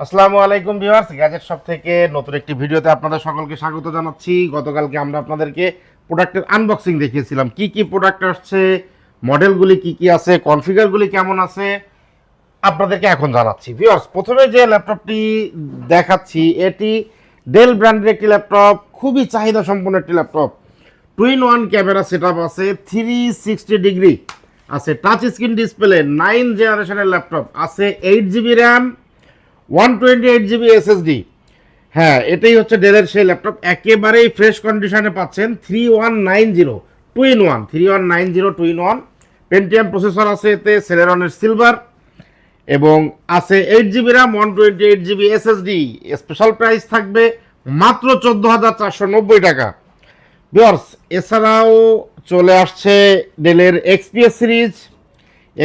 আসসালামু আলাইকুম viewers gadget shop থেকে নতুন একটি ভিডিওতে আপনাদের সকলকে স্বাগত জানাচ্ছি। গতকালকে আমরা আপনাদেরকে প্রোডাক্টের আনবক্সিং দেখিয়েছিলাম। কি কি প্রোডাক্ট আসছে, মডেলগুলি কি কি আছে কনফিগারগুলি কেমন আছে, আপনাদেরকে এখন জানাচ্ছি। ভিউয়ার্স, প্রথমে যে ল্যাপটপটি দেখাচ্ছি, এটি ডেল ব্র্যান্ডের একটি ল্যাপটপ খুবই চাহিদা সম্পন্ন একটি laptop twin one camera set আছে থ্রি সিক্সটি ডিগ্রি আছে টাচ স্ক্রিন ডিসপ্লে নাইন জেনারেশনের ল্যাপটপ আছে eight GB RAM one twenty eight GB SSD হ্যাঁ এটাই হচ্ছে ডেলের সেই ল্যাপটপ একেবারেই ফ্রেশ কন্ডিশনে পাচ্ছেন three one nine zero two in one three one nine zero two in one Pentium processor আছে এতে সেলেরনের সিলভার এবং আছে eight GB RAM one twenty eight GB SSD special price থাকবে মাত্র চোদ্দ হাজার চারশো নব্বই টাকা। বিয়ার্স এছাড়াও চলে আসছে ডেলের এক্সপিএস সিরিজ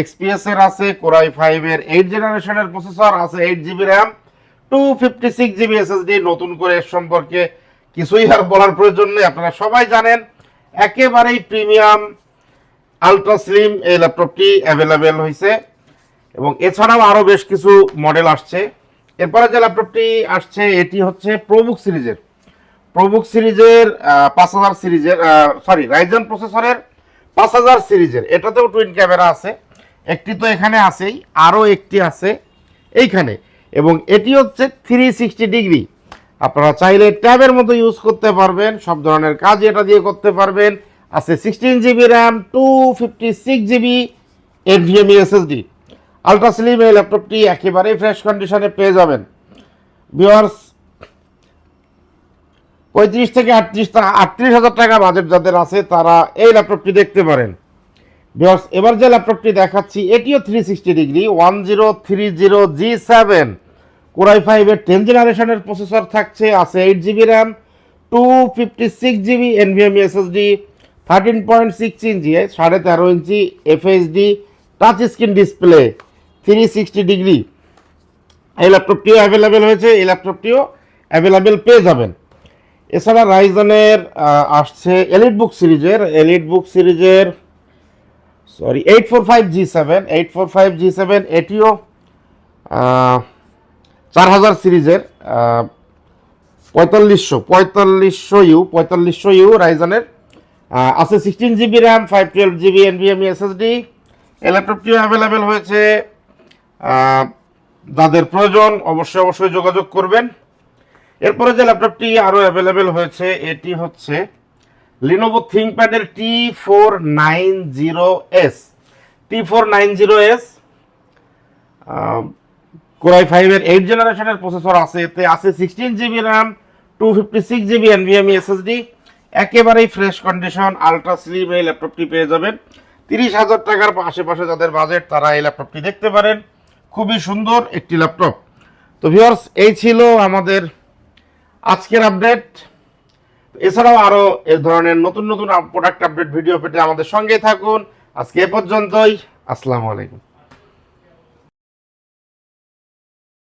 এক্সপিএস এর আছে কোরাই ফাইভ এর এইট জেনারেশনের প্রসেসর আছে eight GB RAM two fifty six GB SSD নতুন করে এর সম্পর্কে কিছুই আর বলার প্রয়োজন নেই। আপনারা সবাই জানেন, একেবারেই প্রিমিয়াম আলট্রা স্লিম এই ল্যাপটপটি অ্যাভেলেবেল হয়েছে এবং এছাড়াও আরও বেশ কিছু মডেল আসছে। এরপরে যে ল্যাপটপটি আসছে, এটি হচ্ছে প্রবুক সিরিজের। প্রবুক সিরিজের পাঁচ হাজার সিরিজের সরি রাইজন প্রসেসরের পাঁচ হাজার সিরিজের। এটাতেও টুইন ক্যামেরা আছে। একটি তো এখানে আছেই, আরও একটি আছে এইখানে। এবং এটি হচ্ছে থ্রি সিক্সটি ডিগ্রি আপনারা চাইলে ট্যাবের মতো ইউজ করতে পারবেন, সব ধরনের কাজ এটা দিয়ে করতে পারবেন। আছে sixteen GB RAM two fifty six GB NVMe SSD ultra slim এই ল্যাপটপটি একেবারেই ফ্রেশ কন্ডিশনে পেয়ে যাবেন। ভিওয়ার্স পঁয়ত্রিশ থেকে আটত্রিশ আটত্রিশ হাজার টাকা বাজেট যাদের আছে, তারা এই ল্যাপটপটি দেখতে পারেন। ভিওয়ার্স এবার যে ল্যাপটপটি দেখাচ্ছি, এটিও three sixty degree one zero three zero G seven core i ফাইভের টেন জেনারেশনের প্রসেসর থাকছে, আছে eight GB RAM two fifty six GB NVMe SSD thirteen point six inch সাড়ে তেরো inch FSD touch screen display three sixty degree এই ল্যাপটপটিও available হয়েছে, এই ল্যাপটপটিও অ্যাভেলেবেল পেয়ে যাবেন। এছাড়া রাইজনের আসছে এলিট বুক সিরিজের এলিট বুক সিরিজের sorry eight four five G seven eight four five G seven এটিও চার হাজার সিরিজের পঁয়তাল্লিশশো পঁয়তাল্লিশশো ইউ পঁয়তাল্লিশশো ইউ রাইজনের আছে sixteen GB RAM five twelve GB NVMe SSD এই ল্যাপটপটিও অ্যাভেলেবেল হয়েছে যাদের প্রয়োজন অবশ্যই অবশ্যই যোগাযোগ করবেন। এরপরে যে ল্যাপটপটি আরও অ্যাভেলেবেল হয়েছে, এটি হচ্ছে Lenovo থিঙ্কপ্যাডের T four nine zero S T four nine zero S core i ফাইভের এইট জেনারেশনের প্রসেসর আছে। এতে আছে sixteen GB RAM two fifty six GB NVMe SSD একেবারেই ফ্রেশ কন্ডিশন আলট্রা স্লিম এই ল্যাপটপটি পেয়ে যাবেন। তিরিশ হাজার টাকার আশেপাশে যাদের বাজেট তারা এই ল্যাপটপটি দেখতে পারেন। খুবই সুন্দর একটি ল্যাপটপ তো ভিউয়ার্স এই ছিল আমাদের আজকের আপডেট এছাড়াও আরও এ ধরনের নতুন নতুন প্রোডাক্ট আপডেট ভিডিও পেতে আমাদের সঙ্গে থাকুন। আজকে এ পর্যন্তই। আসসালামু আলাইকুম।